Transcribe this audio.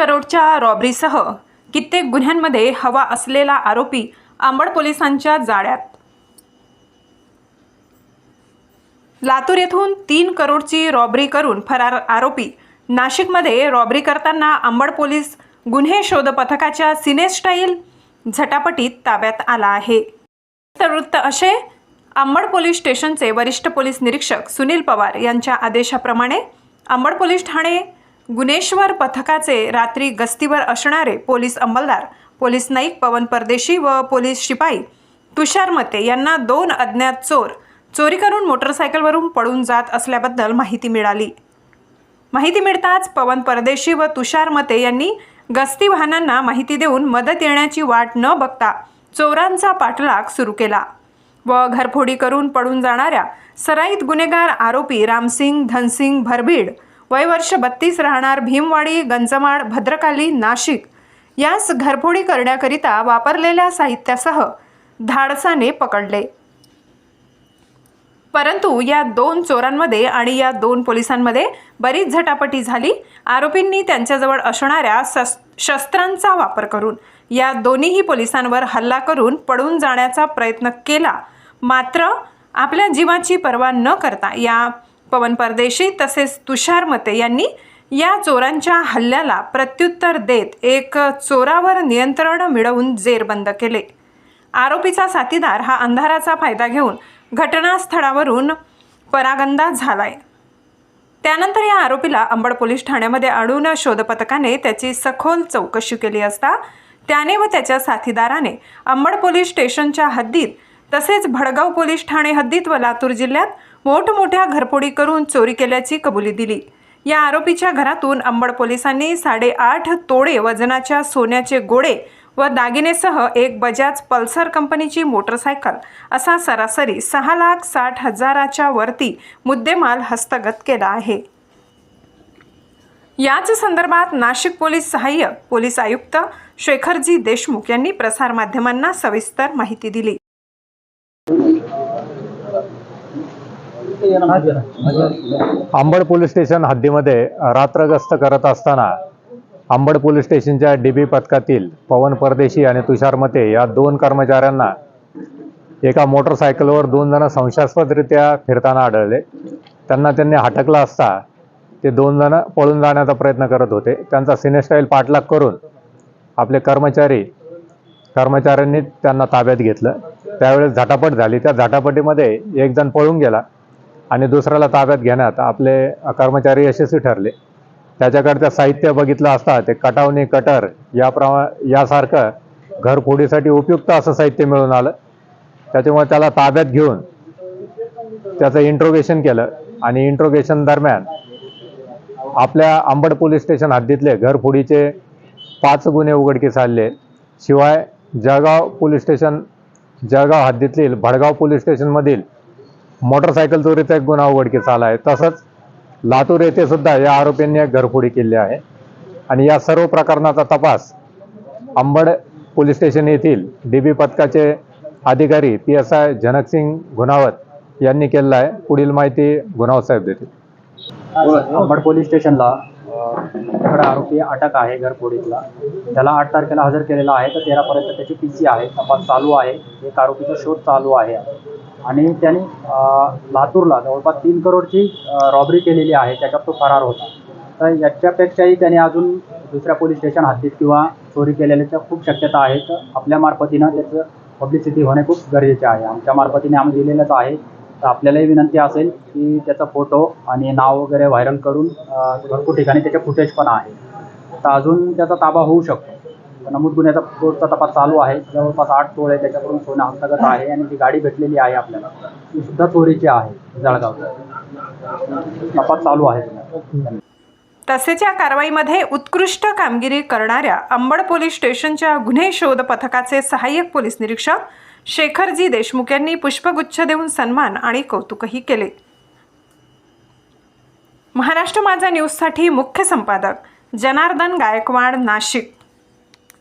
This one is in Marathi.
करोडच्या रॉबरीसह कित्येक गुन्ह्यांमध्ये हवा असलेला आरोपी आंबड पोलिसांच्या जाळ्यात. लातूर येथून तीन करोडची रॉबरी करून फरार आरोपी. नाशिकमध्ये रॉबरी करताना आंबड पोलीस गुन्हे शोध पथकाच्या सिनेस्टाईल झटापटीत ताब्यात आला आहे. तर वृत्त असे आंबड पोलीस स्टेशनचे वरिष्ठ पोलीस निरीक्षक सुनील पवार यांच्या आदेशाप्रमाणे आंबड पोलीस ठाणे गुन्हेश्वर पथकाचे रात्री गस्तीवर असणारे पोलीस अंमलदार पोलीस नाईक पवन परदेशी व पोलीस शिपाई तुषार मते यांना दोन अज्ञात चोर चोरी करून मोटरसायकलवरून पळून जात असल्याबद्दल माहिती मिळाली. माहिती मिळताच पवन परदेशी व तुषार मते यांनी गस्ती वाहनांना माहिती देऊन मदत येण्याची वाट न बघता चोरांचा पाठलाग सुरू केला व घरफोडी करून पळून जाणाऱ्या सराईत गुन्हेगार आरोपी रामसिंग धनसिंग भरबीड वय वर्ष बत्तीस राहणार भीमवाडी गंजमाड भद्रकाली नाशिक यास घरफोडी करण्याकरिता वापरलेल्या साहित्यासह धाडसाने पकडले. परंतु या दोन चोरांमध्ये आणि या दोन पोलिसांमध्ये बरीच झटापटी झाली. आरोपींनी त्यांच्याजवळ असणाऱ्या सस् शस्त्रांचा वापर करून या दोन्हीही पोलिसांवर हल्ला करून पळून जाण्याचा प्रयत्न केला. मात्र आपल्या जीवाची पर्वा न करता या पवन परदेशी तसेच तुषार मते यांनी या चोरांच्या हल्ल्याला प्रत्युत्तर देत एक चोरावर नियंत्रण मिळवून जेरबंद केले. आरोपीचा साथीदार हा अंधाराचा फायदा घेऊन घटनास्थळावरून परागंदा झालाय. त्यानंतर या आरोपीला अंबड पोलीस ठाण्यामध्ये आणून शोधपथकाने त्याची सखोल चौकशी केली असता त्याने व त्याच्या साथीदाराने अंबड पोलीस स्टेशनच्या हद्दीत तसेच भडगाव पोलीस ठाणे हद्दीत व लातूर जिल्ह्यात मोठमोठ्या घरफोडी करून चोरी केल्याची कबुली दिली. या आरोपीच्या घरातून अंबड पोलिसांनी साडेआठ तोडे वजनाच्या सोन्याचे गोडे व दागिनेसह एक बजाज पल्सर कंपनीची मोटरसायकल असा सरासरी सहा लाख साठ हजाराच्या वरती मुद्देमाल हस्तगत केला आहे. याच संदर्भात नाशिक पोलीस सहाय्यक पोलीस आयुक्त शेखरजी देशमुख यांनी प्रसारमाध्यमांना सविस्तर माहिती दिली. अंबड पोलीस स्टेशन हद्दीमध्ये रात्र गस्त करत असताना अंबड पोलीस स्टेशनच्या डीबी पथकातील पवन परदेशी आणि तुषार मते या दोन कर्मचाऱ्यांना एका मोटरसायकलवर दोन जण संशयास्पदरित्या फिरताना आढळले. त्यांना त्यांनी हटकला असता ते दोन जण पळून जाण्याचा प्रयत्न करत होते. त्यांचा सिनेस्टाईल पाठलाग करून आपले कर्मचारी कर्मचाऱ्यांनी त्यांना ताब्यात घेतलं. त्यावेळेस झटापट झाली. त्या झटापटीमध्ये एक जण पळून गेला आणि दुसऱ्याला ताब्यात घेण्यात आपले कर्मचारी यशस्वी ठरले. त्याच्याकडचं साहित्य बघितलं असता ते कटावणी कटर याप्रमा यासारखं घरफोडीसाठी उपयुक्त असं साहित्य मिळून आलं. त्याच्यामुळे त्याला ताब्यात घेऊन त्याचं इंट्रोगेशन केलं आणि इंट्रोगेशन दरम्यान आपल्या आंबड पोलीस स्टेशन हद्दीतले घरफोडीचे पाच गुन्हे उघडकीस आले शिवाय जळगाव पोलीस स्टेशन जळगाव हद्दीतील भडगाव पोलीस स्टेशनमधील मोटरसायकल चोरीचा एक गुन्हा उघडकीस आला आहे. तसंच लातूर येथे सुद्धा या आरोपींनी एक घरफोडी केली आहे. आणि या सर्व प्रकरणाचा तपास अंबड पोलीस स्टेशन येथील डी बी पथकाचे अधिकारी P S I Janaksing Gunawat यांनी केलेला आहे. पुढील माहिती गुणावत साहेब देतील. अंबड पोलीस स्टेशनला तिकडं आरोपी अटक आहे घरफोडीतला त्याला आठ तारखेला हजर केलेला आहे तर तेरापर्यंत त्याची पी सी आहे तपास चालू आहे. एक आरोपीचा शोध चालू आहे. आणि त्याने लातूरला जवळपास तीन करोडची रॉबरी केलेली आहे त्याच्यात तो फरार होता. तर याच्यापेक्षाही त्याने अजून दुसऱ्या पोलीस स्टेशन हद्दीत किंवा चोरी केलेल्याच्या खूप शक्यता आहेत. आपल्या मार्फतीनं त्याचं पब्लिसिटी होणे खूप गरजेचे आहे. आमच्या मार्फतीने आम्ही दिलेलंच आहे. तर आपल्यालाही विनंती असेल की त्याचा फोटो आणि नाव वगैरे व्हायरल करून भरपूर ठिकाणी त्याचे फुटेज पण आहे. तर अजून त्याचा ताबा होऊ शकतो. नमूद गुन्ह्याचा कोर्टचा तपास चालू आहे. जवळपास आठ तोळे त्याच्याकडून सोनं हस्तगत आहे आणि जी गाडी भेटलेली आहे आपल्याला. ती सुद्धा चोरीची आहे जळगावची तपास चालू आहे तसेच या कारवाईमध्ये उत्कृष्ट कामगिरी करणाऱ्या अंबड पोलीस स्टेशनच्या गुन्हे शोध पथकाचे सहाय्यक पोलीस निरीक्षक शेखरजी देशमुख यांनी पुष्पगुच्छ देऊन सन्मान आणि कौतुकही केले. महाराष्ट्र माझा न्यूजसाठी मुख्य संपादक जनार्दन गायकवाड नाशिक.